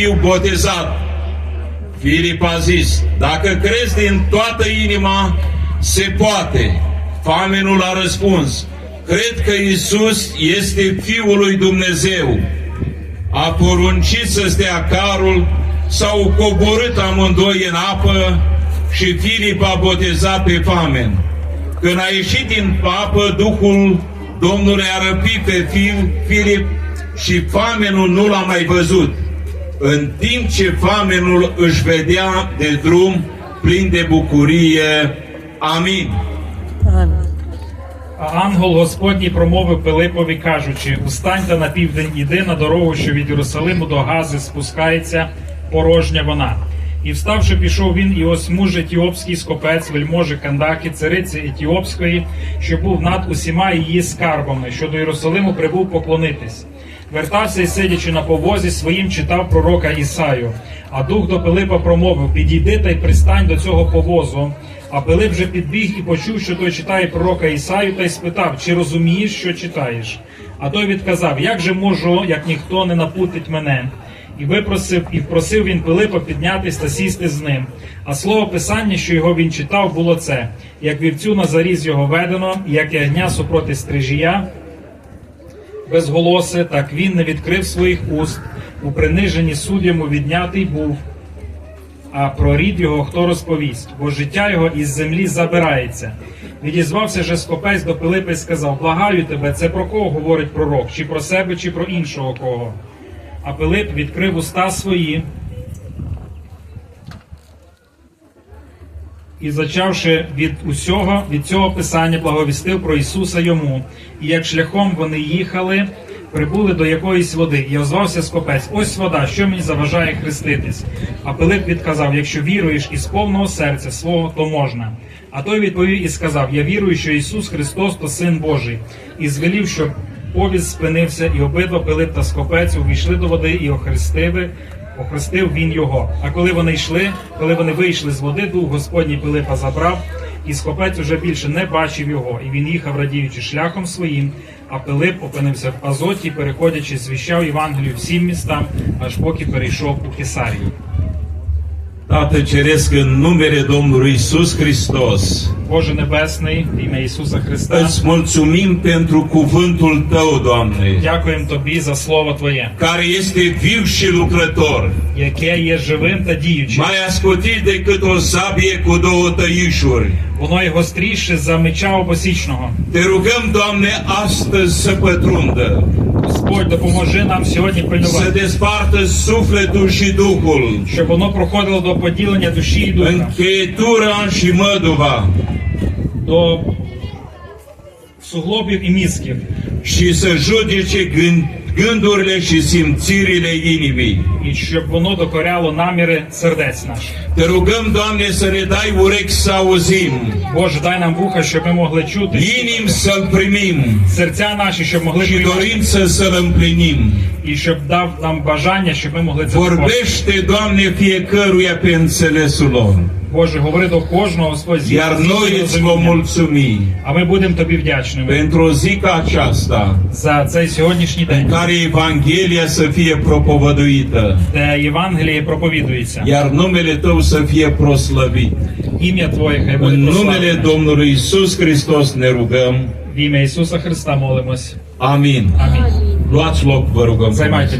fiu botezat. Filip a zis, dacă crezi din toată inima, se poate. Famenul a răspuns, cred că Isus este Fiul lui Dumnezeu. A poruncit să stea carul, s-au coborât amândoi în apă și Filip a botezat pe famen. Când a ieșit din apă, Duhul Domnului a răpit pe Fil, Filip și famenul nu l-a mai văzut. În timp ce famenul își vedea de drum plin de bucurie. Amin. Амінь. А ангел Господній промовив Пилипові, кажучи: Устаньте на південь, іди на дорогу, що від Єрусалиму до Гази спускається порожня вона. І вставши, пішов він, і ось муж етіопський скопець, вельможи Кандаки, цариці Етіопської, що був над усіма її скарбами, що до Єрусалиму прибув поклонитись. Вертався і сидячи на повозі своїм, читав пророка Ісаю. А дух до Пилипа промовив: Підійди та й пристань до цього повозу. А Пилип вже підбіг і почув, що той читає пророка Ісаю, та й спитав, чи розумієш, що читаєш. А той відказав: Як же можу, як ніхто не напутить мене? І випросив, і впросив він Пилипа піднятись та сісти з ним. А слово писання, що його він читав, було це: як вівцю на заріз його ведено, як ягня супроти стрижія, безголосе, так він не відкрив своїх уст, у приниженні суд йому віднятий був. А про рід його хто розповість, бо життя його із землі забирається. Відізвався же скопець до Пилипа і сказав: Благаю тебе, це про кого говорить пророк, чи про себе, чи про іншого кого. А Пилип відкрив уста свої і, зачавши від усього, від цього писання, благовістив про Ісуса йому. І як шляхом вони їхали, прибули до якоїсь води, і озвався скопець: Ось вода, що мені заважає хреститись. А Пилип відказав: Якщо віруєш із повного серця свого, то можна. А той відповів і сказав: Я вірую, що Ісус Христос то Син Божий, і звелів, щоб повіз спинився, і обидва Пилип та скопець увійшли до води і охрестили. Охрестив він його. А коли вони йшли, коли вони вийшли з води, дух Господній Пилипа забрав, і схопець уже більше не бачив його, і він їхав, радіючи шляхом своїм. А Пилип опинився в Азоті, переходячи, звіщав Євангелію всім містам, аж поки перейшов у Кесарію. Tată Ceresc, numele Domnului Isus Hristos, Боже Небесний, в ім'я Ісуса Христа, îți mulțumim pentru cuvântul Tău, Doamne, дякуємо Тобі за слово Твоє, care este viu și lucrător, яке є живим та діючим. mai ascutit decât o sabie cu două tăișuri. Воно є гостріше за меча обосічного. Te rugăm, Doamne, astăzi să pătrundă, Господь, допоможи нам сьогодні să пильнувати, despartă sufletul și Duhul, щоб воно проходило до поділення душі і духа. încheietura și măduva, до суглобів і мізків, și să judece gând, gândurile și simțirile inimii. і щоб воно докоряло наміри сердець наших. Te rugăm, Doamne, să ne dai urechi să auzim, Боже, дай нам вуха, щоб ми могли чути, inim să-L primim серця наші, щоб могли și dorință să-L împlinim. і щоб дав нам бажання, щоб ми могли це. Vorbește, Doamne, fiecăruia pe înțelesul lor, Боже, говори до кожного зі iar noi îți vom mulțumi А ми будемо тобі вдячними pentru o aceasta, за цей сьогоднішній în день, care Evanghelia să fie propovăduită, де Євангеліє проповідується. iar numele Tău să fie proslăvit. Ім'я Твоє хай буде În numele прославлене. Domnului Isus Hristos ne rugăm. В ім'я Ісуса Христа молимось. Amin. Амінь. Luați loc, vă rugăm. Займайте